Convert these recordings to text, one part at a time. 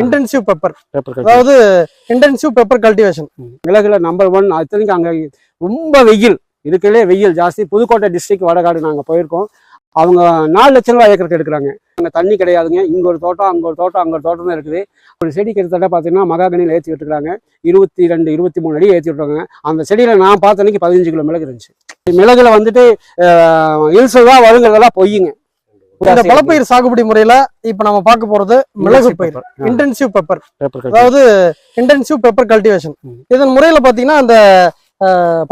Intensive pepper அதாவது intensive pepper cultivation மிளகுல number one அத்தனைக்கும் அங்கே ரொம்ப வெயில். இருக்கலே வெயில் ஜாஸ்தி. புதுக்கோட்டை டிஸ்ட்ரிக்ட் வடகாடு நாங்கள் போயிருக்கோம். அவங்க நாலு லட்சம் ரூபாய் ஏக்கருக்கு எடுக்கிறாங்க. அங்கே தண்ணி கிடையாதுங்க. இங்கே ஒரு தோட்டம் அங்கே ஒரு தோட்டம் அங்கே ஒரு தோட்டம் தான் இருக்குது. ஒரு செடி கிட்டத்தட்ட பார்த்தீங்கன்னா மகாகனியில் ஏற்றி விட்டுருக்காங்க. இருபத்தி ரெண்டு இருபத்தி மூணு அடி ஏற்றி விட்டுருக்காங்க. அந்த செடியில் நான் பார்த்த அன்னைக்கு பதினஞ்சு கிலோ மிளகு இருந்துச்சு. மிளகுல வந்துட்டு இல்சு தான் வருங்கிறதெல்லாம் பொய்யுங்க. இந்த பலப்பயிர் சாகுபடி முறையில இப்ப நம்ம பார்க்க போறது மிளகு பயிர். இன்டென்சிவ் பெப்பர் அதாவது இன்டென்சிவ் பெப்பர் கல்டிவேஷன். இதன் முறையில பாத்தீங்கன்னா அந்த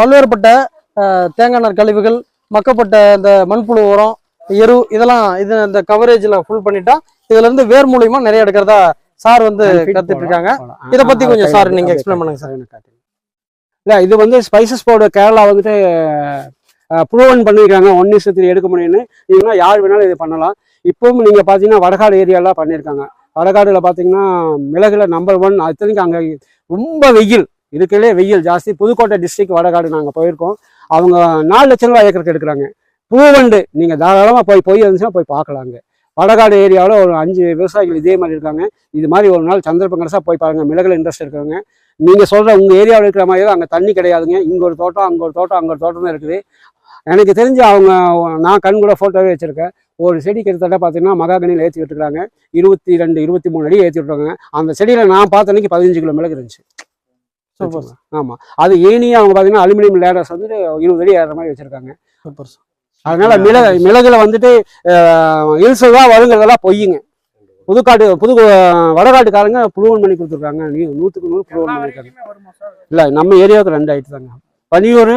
பல்வேறுபட்ட தேங்காய் நார் கழிவுகள் மக்கப்பட்ட இந்த மண்புழு உரம் எரு இதெல்லாம் இது இந்த கவரேஜ்ல ஃபுல் பண்ணிட்டா இதுல இருந்து வேர் மூலியமா நிறைய எடுக்கிறதா சார் வந்து கத்துட்டு இருக்காங்க. இத பத்தி கொஞ்சம் சார் நீங்க எக்ஸ்பிளைன் பண்ணுங்க சார். இல்ல இது வந்து ஸ்பைசஸ் பவுடர் கேரளா வந்துட்டு ப்ரூவன் பண்ணியிருக்காங்க ஒன் இஸ் த்ரீ எடுக்க முடியும்னு. இதுனா யார் வேணாலும் இது பண்ணலாம். இப்போவும் நீங்கள் பார்த்தீங்கன்னா வடகாடு ஏரியாலாம் பண்ணியிருக்காங்க வடகாடில் பார்த்தீங்கன்னா மிளகுல நம்பர் ஒன் அத்தனைக்கு அங்கே ரொம்ப வெயில். இருக்கிறதே வெயில் ஜாஸ்தி. புதுக்கோட்டை டிஸ்ட்ரிக்ட் வடகாடு நாங்கள் போயிருக்கோம். அவங்க நாலு லட்சம் ரூபாய் ஏக்கருக்கு எடுக்கிறாங்க ப்ரூவண்டு நீங்கள் தாராளமாக போய் போய் இருந்துச்சுன்னா போய் பார்க்கலாங்க வடகாடு ஏரியாவில் ஒரு அஞ்சு விவசாயிகள் இதே மாதிரி இருக்காங்க. இது மாதிரி ஒரு நாள் சந்தர்ப்பம் கிடைச்சா போய் பாருங்கள் மிளகுல இன்ட்ரெஸ்ட் இருக்கிறவங்க. நீங்கள் சொல்கிற உங்கள் ஏரியாவில் இருக்கிற மாதிரி தான் தண்ணி கிடையாதுங்க. இங்கே ஒரு தோட்டம் அங்கே ஒரு தோட்டம் அங்கே ஒரு தோட்டம் தான் இருக்குது. எனக்கு தெரிஞ்சு அவங்க நான் கண் கூட போட்டோவே வச்சிருக்கேன். ஒரு செடி கிட்டத்தட்ட பார்த்தீங்கன்னா மகாகனியில் ஏற்றி விட்டுருக்காங்க. இருபத்தி ரெண்டு இருபத்தி மூணு அடி ஏற்றி விட்டுருக்காங்க. அந்த செடியில நான் பார்த்த அன்னைக்கு பதினஞ்சு கிலோ மிளகு இருந்துச்சு. சூப்பர் ஆமா. அது ஏனியே அவங்க பார்த்தீங்கன்னா அலுமினியம் லேடர்ஸ் வந்து இருபது அடி ஏற மாதிரி வச்சிருக்காங்க. சூப்பர் அதனால மிளகு மிளகுல வந்துட்டு இல்சு தான் வருங்கிறதெல்லாம் பொய்யுங்க புதுக்காட்டு புது வடகாட்டுக்காரங்க ப்ரூவன் பண்ணி கொடுத்துருக்காங்க. நீ நூற்றுக்கு நூறு ப்ரூவன் பண்ணியிருக்காங்க இல்லை நம்ம ஏரியாவுக்கு ரெண்டு ஐட்டம் தாங்க. பனியூர்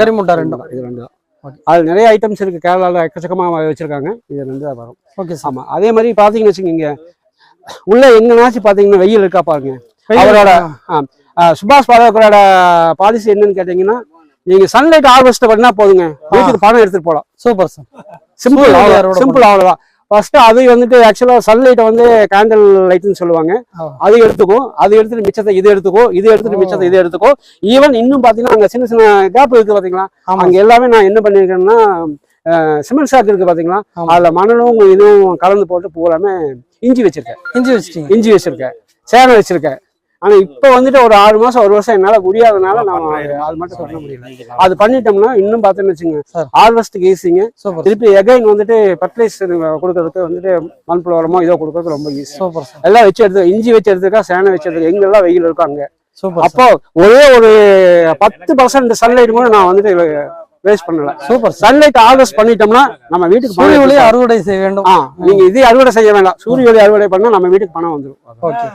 கரிமுட்டா ரெண்டும் இது ரெண்டு தான். அது நிறைய ஐட்டம்ஸ் இருக்கு. கேரளாவில் எக்கச்சக்கமாக வச்சிருக்காங்க. இது ரெண்டு தான் வரும். Okay sir. ஆமா. அதே மாதிரி பாத்தீங்கன்னு வச்சுக்கோங்க உள்ள எங்கனாச்சும் பாத்தீங்கன்னா வெயில் இருக்கா பாருங்க. அவரோட சுபாஷ் பாலேக்கரோட பாலிசி என்னன்னு கேட்டீங்கன்னா நீங்க சன்லைட் ஹார்வெஸ்ட் பண்ணா போதுங்க. வீட்டுக்கு பணம் எடுத்துட்டு போலாம். Super sir. சிம்பிள் அவ்வளோ சிம்பிள் அவ்வளோதான் ஃபர்ஸ்ட் அது வந்துட்டு ஆக்சுவலாக சன்லைட்டை வந்து கேண்டில் லைட்னு சொல்லுவாங்க. அது எடுத்துக்கும். அது எடுத்துட்டு மிச்சத்தை இது எடுத்துக்கோ இது எடுத்துட்டு. மிச்சத்தை இது எடுத்துக்கோ. ஈவன் இன்னும் பார்த்தீங்கன்னா அங்கே சின்ன சின்ன கேப் இருக்கு பார்த்தீங்களா ஆமா. அங்கே எல்லாமே நான் என்ன பண்ணியிருக்கேன்னா சிமெண்ட் சாக்கு இருக்கு பார்த்தீங்களா ஆமா. அதில் மணலும் இதுவும் கலந்து போட்டு பூராமே இஞ்சி வச்சிருக்கேன். இஞ்சி வச்சிட்டீங்க. இஞ்சி வச்சிருக்கேன். சேனை வச்சிருக்கேன். ஆனா இப்போ வந்துட்டு ஒரு ஆறு மாசம் ஒரு வருஷம் என்னால முடியாதனால நான் அது மட்டும் பண்ண முடியல. அது பண்ணிட்டோம்னா இன்னும் பார்த்தேன்னு வச்சுங்க. ஹார்வெஸ்ட்டுக்கு ஈஸிங்க சூப்பர். திருப்பி எகைன் வந்துட்டு ஃபர்டிலைசர் கொடுக்கறதுக்கு வந்துட்டு மண்புழு உரமோ இதோ கொடுக்கறதுக்கு ரொம்ப ஈஸி எல்லாம் வச்சு எடுத்து இஞ்சி வச்சு எடுத்துக்கா சேனை வச்சு எடுத்துக்க எங்கெல்லாம் வெயில் இருக்கும் அங்க. சூப்பர் அப்போ ஒரே ஒரு பத்து பர்சன்ட் சன்லைட் கூட நான் வந்துட்டு வேஸ்ட் பண்ணல. சூப்பர் சன்லைட் ஹார்வெஸ்ட் பண்ணிட்டோம்னா நம்ம வீட்டுக்கு சூரிய ஒளி. அறுவடை செய்ய வேண்டும். நீங்க இதே அறுவடை செய்ய வேண்டாம். சூரிய ஒளி அறுவடை பண்ணா நம்ம வீட்டுக்கு பணம் வந்துடும் ஓகே.